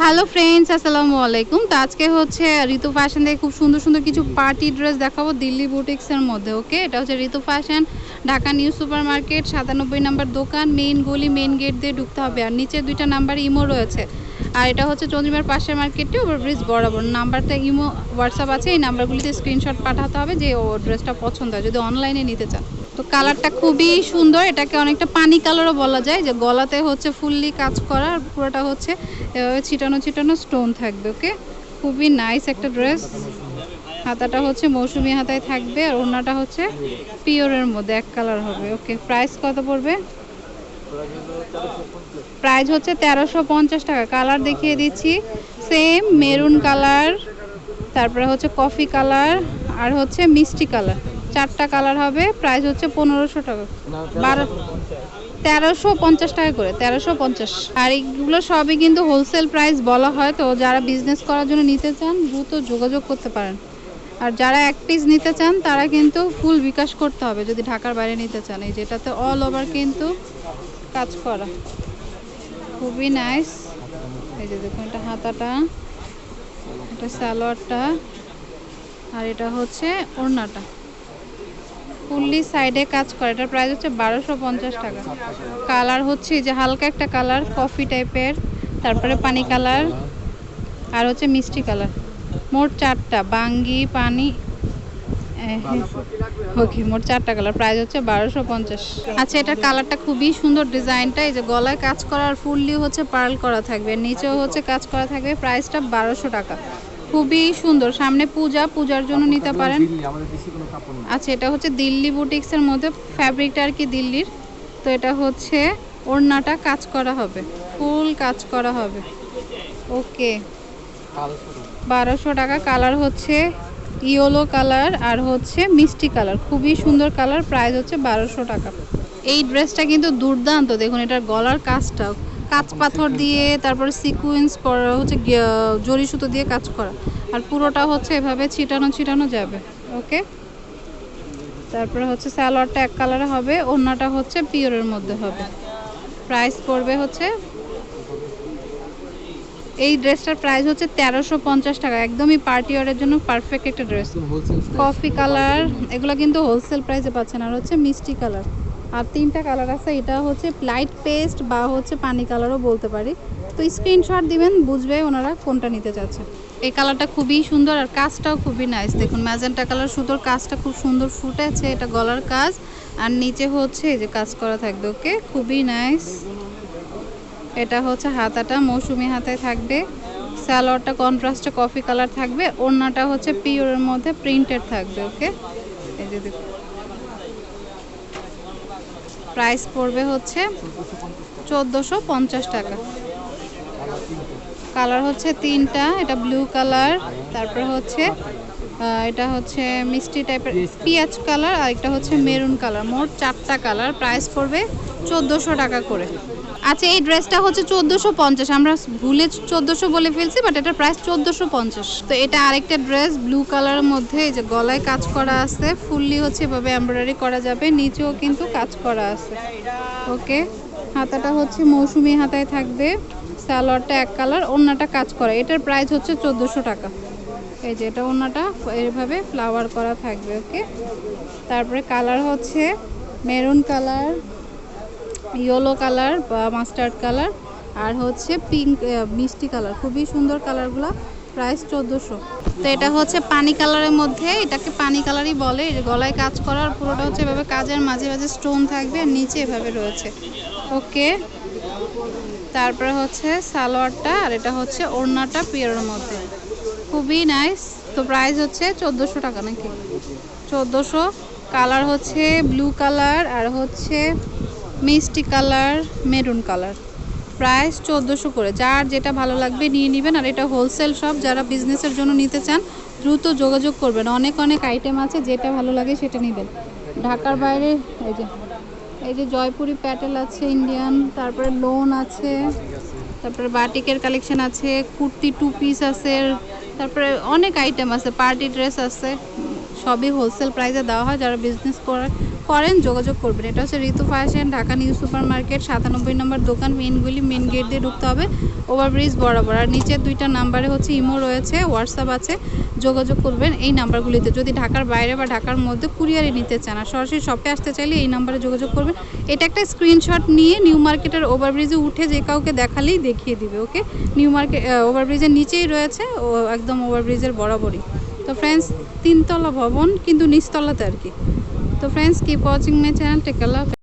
Hello friends আসসালামু আলাইকুম। তো আজকে হচ্ছে ঋতু ফ্যাশন থেকে খুব সুন্দর সুন্দর কিছু পার্টি ড্রেস দেখাবো দিল্লি বুটিক্সের মধ্যে ওকে এটা হচ্ছে Ritu fashion Dhaka new super market সাতানব্বই নাম্বার দোকান মেইন গলি মেইন গেট দিয়ে ঢুকতে হবে। আর নিচে দুইটা নাম্বার ইমো রয়েছে। আর এটা হচ্ছে চন্দ্রিমার পাশের মার্কেটে ওভারব্রিজ বরাবর। নাম্বারটা ইমো হোয়াটসঅ্যাপ আছে, এই নাম্বারগুলিতে স্ক্রিনশট পাঠাতে হবে যে ও ড্রেসটা পছন্দ হয়, যদি অনলাইনে নিতে চান। তো কালারটা খুবই সুন্দর, এটাকে অনেকটা পানি কালারও বলা যায়, যে গলাতে হচ্ছে ফুললি কাজ করা আর পুরোটা হচ্ছে, এভাবে ছিটানো ছিটানো স্টোন থাকবে, ওকে? খুবই নাইস একটা ড্রেস। হাতাটা হচ্ছে মৌসুমি হাতায় থাকবে আর ওড়নাটা হচ্ছে পিওরের মধ্যে, এক কালার হবে, ওকে? প্রাইস কত পড়বে? প্রাইস হচ্ছে তেরোশো পঞ্চাশ টাকা। কালার দেখিয়ে দিচ্ছি, সেম মেরুন কালার, তারপরে হচ্ছে কফি কালার আর হচ্ছে মিষ্টি কালার। চারটা কালার হবে প্রাইস হচ্ছে পনেরোশো টাকা। বারো, তেরোশো পঞ্চাশ টাকা করে, তেরোশো পঞ্চাশ। আর এইগুলো সবই কিন্তু হোলসেল প্রাইস বলা হয়, তো যারা বিজনেস করার জন্য নিতে চান, দ্রুত যোগাযোগ করতে পারেন। আর যারা এক পিস নিতে চান, তারা কিন্তু ফুল বিকাশ করতে হবে, যদি ঢাকার বাইরে নিতে চান। এই যেটাতে অল ওভার কিন্তু কাজ করা। খুবই নাইস এই যে দেখুন, এটা হাতাটা, এটা সালোয়ারটা, আর এটা হচ্ছে ওড়নাটা। ফুললি সাইডে কাজ করে। এটার প্রাইস হচ্ছে বারোশো পঞ্চাশ টাকা। কালার হচ্ছে যে হালকা একটা কালার, কফি টাইপের, তারপরে পানি কালার, আর হচ্ছে মিষ্টি কালার। মোট চারটা, বাঙ্গি, পানি ওকে মোট চারটা কালার। প্রাইস হচ্ছে বারোশো পঞ্চাশ। আচ্ছা এটার কালারটা খুবই সুন্দর ডিজাইনটা। এই যে গলায় কাজ করার ফুললি হচ্ছে পার্ল করা থাকবে। নিচেও হচ্ছে কাজ করা থাকবে। প্রাইসটা বারোশো টাকা। খুবই সুন্দর। সামনে পূজা পূজার জন্য নিতে পারেন। আচ্ছা এটা হচ্ছে দিল্লি বুটিক্সের মধ্যে ফ্যাব্রিকটা আর কি দিল্লির। তো এটা হচ্ছে ওড়নাটা কাজ করা হবে। ফুল কাজ করা হবে। ওকে। বারোশো টাকা কালার হচ্ছে ইয়েলো কালার আর হচ্ছে মিষ্টি কালার। খুবই সুন্দর কালার। প্রাইস হচ্ছে বারোশো টাকা। এই ড্রেসটা কিন্তু দুর্দান্ত। দেখুন এটার গলার কাজটা কাঁচ পাথর দিয়ে তারপরে সিকুয়েন্স করা হচ্ছে জরি সুতো দিয়ে কাজ করা। আর পুরোটা হচ্ছে এভাবে ছিটানো ছিটানো যাবে ওকে তারপরে হচ্ছে সালোয়ারটা এক কালারে হবে অন্যটা হচ্ছে পিওরের মধ্যে হবে। প্রাইস পড়বে হচ্ছে এই ড্রেসটার প্রাইস হচ্ছে তেরোশো পঞ্চাশ টাকা। একদমই পার্টি ওয়ারের জন্য পারফেক্ট একটা ড্রেস কফি কালার এগুলো কিন্তু হোলসেল প্রাইসে পাচ্ছেন। আর হচ্ছে মিষ্টি কালার আর তিনটা কালার আছে, এটা হচ্ছে লাইট পেস্ট বা হচ্ছে পানি কালারও বলতে পারি। তো স্ক্রিনশট দিবেন, বুঝবে ওনারা কোনটা নিতে চাচ্ছে। এই কালারটা খুবই সুন্দর আর কাজটাও খুবই নাইস দেখুন ম্যাজেন্টা কালার সুতোর কাজটা খুব সুন্দর ফুটেছে, এটা গলার কাজ। আর নিচে হচ্ছে, এই যে কাজ করা থাকবে, ওকে? খুবই নাইস এটা হচ্ছে হাতাটা, মৌসুমি হাতায় থাকবে। সালোয়ারটা কন্ট্রাস্টে কফি কালার থাকবে। ওড়নাটা হচ্ছে পিওরের মধ্যে প্রিন্টেড থাকবে, ওকে? এই যে দেখুন। প্রাইস পড়বে হচ্ছে চোদ্দোশো পঞ্চাশ টাকা। কালার হচ্ছে তিনটা, এটা ব্লু কালার, তারপরে হচ্ছে এটা হচ্ছে মিষ্টি টাইপের পিঁয়াজ কালার, আর একটা হচ্ছে মেরুন কালার। মোট চারটা কালার, প্রাইস পড়বে চোদ্দোশো টাকা করে। আচ্ছা এই ড্রেসটা হচ্ছে চোদ্দোশো পঞ্চাশ। আমরা ভুলে চোদ্দোশো বলে ফেলছি বাট এটার প্রাইস চোদ্দোশো পঞ্চাশ। তো এটা আরেকটা ড্রেস ব্লু কালারের মধ্যে, এই যে গলায় কাজ করা আছে ফুললি হচ্ছে এভাবে এমব্রয়ডারি করা যাবে, নিচেও কিন্তু কাজ করা আছে। ওকে হাতাটা হচ্ছে মৌসুমি হাতায় থাকবে, সালোয়ারটা এক কালার ওড়নাটা কাজ করা। এটার প্রাইস হচ্ছে চোদ্দোশো টাকা। এই যে এটা ওড়নাটা এইভাবে ফ্লাওয়ার করা থাকবে ওকে তারপরে কালার হচ্ছে মেরুন কালার ইয়েলো কালার বা মাস্টার্ড কালার আর হচ্ছে পিঙ্ক মিষ্টি কালার। খুবই সুন্দর কালারগুলো, প্রাইস চোদ্দোশো। তো এটা হচ্ছে পানি কালারের মধ্যে, এটাকে পানি কালারই বলে। গলায় কাজ করার পুরোটা হচ্ছে এভাবে কাজের মাঝে মাঝে স্টোন থাকবে, আর নিচে এভাবে রয়েছে। ওকে, তারপরে হচ্ছে সালোয়ারটা, আর এটা হচ্ছে ওড়নাটা পিওরের মধ্যে। খুবই নাইস। তো প্রাইস হচ্ছে চোদ্দোশো টাকা নাকি? চোদ্দোশো। কালার হচ্ছে ব্লু কালার, আর হচ্ছে মিষ্টি কালার, মেরুন কালার। প্রাইস চোদ্দোশো করে। যার যেটা ভালো লাগবে নিয়ে নেবেন। আর এটা হোলসেল শপ যারা বিজনেসের জন্য নিতে চান, দ্রুত যোগাযোগ করবেন। অনেক অনেক আইটেম আছে, যেটা ভালো লাগে সেটা নেবেন। ঢাকার বাইরে, এই যে এই যে জয়পুরি প্যাটেল আছে ইন্ডিয়ান তারপরে লোন আছে, তারপরে বাটিকের কালেকশন আছে, কুর্তি টু পিস আছে, তারপরে অনেক আইটেম আছে পার্টি ড্রেস আছে, সবই হোলসেল প্রাইসে দেওয়া হয়। যারা বিজনেস করে করেন, যোগাযোগ করবেন। এটা হচ্ছে Ritu fashion Dhaka new super market সাতানব্বই নম্বর দোকান মেনগুলি মেন গেট দিয়ে ঢুকতে হবে। ওভারব্রিজ বরাবর। আর নিচের দুইটা নাম্বারে হচ্ছে ইমো রয়েছে, হোয়াটসঅ্যাপ আছে, যোগাযোগ করবেন এই নাম্বারগুলিতে। যদি ঢাকার বাইরে বা ঢাকার মধ্যে কুরিয়ারে নিতে চান, আর সরাসরি শপে আসতে চাইলে এই নাম্বারে যোগাযোগ করবেন। এটা একটা স্ক্রিনশট নিয়ে নিউ মার্কেটের ওভারব্রিজে উঠে যে কাউকে দেখালেই দেখিয়ে দিবে, ওকে? নিউ মার্কেট ওভারব্রিজের নিচেই রয়েছে, ও একদম ওভারব্রিজের বরাবরই। তো ফ্রেন্ডস তিনতলা ভবন, কিন্তু নিচতলাতে আর কি। तो friends keep watching my channel tech love